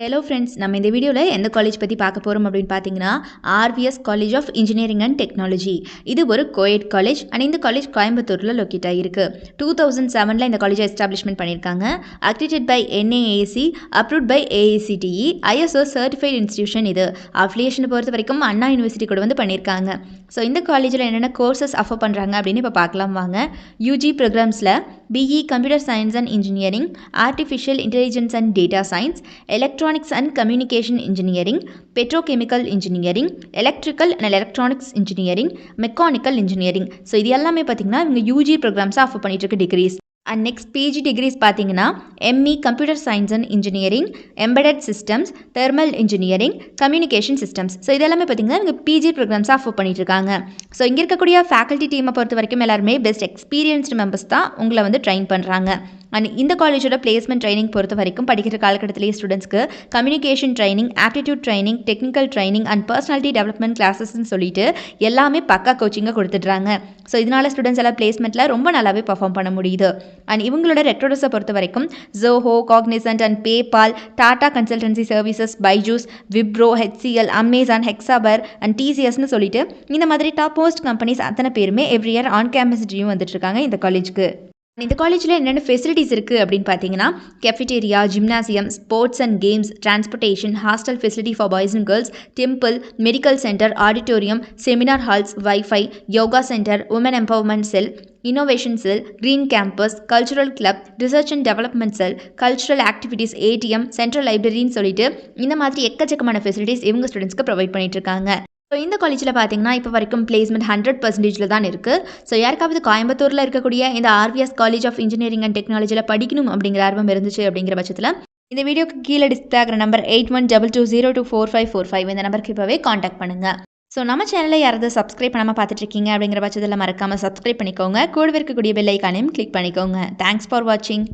Hello friends நம்ம இந்த வீடியோவில் எந்த காலேஜ் பற்றி பார்க்க போகிறோம் அப்படின்னு பார்த்தீங்கன்னா RVS college of engineering and technology இது ஒரு கோயட் காலேஜ் அண்ட் இந்த காலேஜ் கோயம்புத்தூரில் லொக்கேட் ஆகிருக்கு டூ தௌசண்ட் செவனில் இந்த காலேஜை எஸ்டாப்ளிஷ்மெண்ட் பண்ணியிருக்காங்க. Accredited by NAAC approved by AICTE ISO certified institution இது. அஃபிலியேஷனை பொறுத்த வரைக்கும் அண்ணா யூனிவர்சிட்டி கூட வந்து பண்ணியிருக்காங்க. ஸோ இந்த காலேஜில் என்னென்ன கோர்சஸ் அஃபர் பண்ணுறாங்க அப்படின்னு இப்போ பார்க்கலாம் வாங்க. UG ப்ரோக்ராம்ஸில் BE computer science and engineering artificial intelligence and data science electronics and communication engineering petrochemical engineering electrical and electronics engineering mechanical engineering so இது எல்லாமே பார்த்தீங்கன்னா இவங்க யூஜி ப்ரோக்ராம்ஸாக ஆஃபர் பண்ணிட்டு இருக்க degrees and next PG degrees பார்த்தீங்கன்னா ME computer science and engineering embedded systems thermal engineering communication systems so இதெல்லாமே பார்த்தீங்கன்னா இங்கே பிஜி ப்ரோக்ராம்ஸ் ஆஃபர் பண்ணிட்டு இருக்காங்க. ஸோ இங்கே இருக்கக்கூடிய ஃபேக்கல்ட்டி டீமை பொறுத்த வரைக்கும் எல்லாருமே பெஸ்ட் எக்ஸ்பீரியன்ஸ்டு மெம்பர்ஸ் தான் உங்களை வந்து ட்ரெயின் பண்ணுறாங்க அண்ட் இந்த காலேஜோட பிளேஸ்மெண்ட் ட்ரைனிங் பொறுத்த வரைக்கும் படிக்கிற காலகட்டத்திலேயே ஸ்டூடெண்ட்ஸ்க்கு communication training aptitude training technical training and personality development கிளாஸஸ்ன்னு சொல்லிட்டு எல்லாமே பக்கா கோச்சிங்காக கொடுத்துட்றாங்க. ஸோ இதனால் ஸ்டூடெண்ட்ஸ் எல்லாம் பிளேஸ்மெண்ட்டில் ரொம்ப நல்லாவே பர்ஃபார்ம் பண்ண முடியுது. அண்ட் இவங்களோட ரெக்ரோடர்ஸை பொறுத்த வரைக்கும் Zoho Cognizant and PayPal Tata consultancy services Byju's Wipro HCL Amazon Hexaware and டிசிஎஸ்னு சொல்லிட்டு இந்த மாதிரி டாப் மோஸ்ட் கம்பெனிஸ் அத்தனை பேருமே every year on campus drive வந்துட்டு இருக்காங்க இந்த காலேஜுக்கு இந்த காலேஜில் என்னென்ன ஃபெசிலிட்டிஸ் இருக்குது அப்படின்னு பார்த்தீங்கன்னா cafeteria gymnasium sports and games transportation hostel facility for boys and girls temple medical centre auditorium seminar halls WiFi yoga centre women empowerment cell innovation cell green campus cultural club research and development cell cultural activities ATM central லைப்ரரின்னு சொல்லிட்டு இந்த மாதிரி எக்கச்சக்கமான facilities இவங்க ஸ்டூடெண்ட்ஸ்க்கு provide பண்ணிட்டு இருக்காங்க. So இந்த காலேஜில் பார்த்தீங்கன்னா இப்போ வரைக்கும் பிளேஸ்மெண்ட் ஹண்ட்ரட் பர்சன்டேஜில் தான் இருக்குது ஸோ யாருக்காவது கோயம்புத்தூரில் இருக்கக்கூடிய இந்த RVS college of engineering and டெக்னாலஜியில் படிக்கணும் அப்படிங்கிற ஆர்வம் இருந்துச்சு அப்படிங்கிற பட்சத்தில் இந்த வீடியோக்கு கீழே டிஸ்பிளே ஆகிற number eight one double two zero two four five four five இந்த நம்பருக்கு இப்போவே காண்டாக்ட் பண்ணுங்கள் ஸோ நம்ம சேனலை யாராவது சப்ஸ்கிரைப் பண்ணாமல் பார்த்துட்டு இருக்கீங்க அப்படிங்கிற பட்சத்தில் மறக்காமல் சப்ஸ்கிரைப் பண்ணிக்கோங்க. கூடவே இருக்கக்கூடிய பெல் ஐக்கானையும் கிளிக் பண்ணிக்கோங்க. தேங்க்ஸ் ஃபார் வாட்சிங்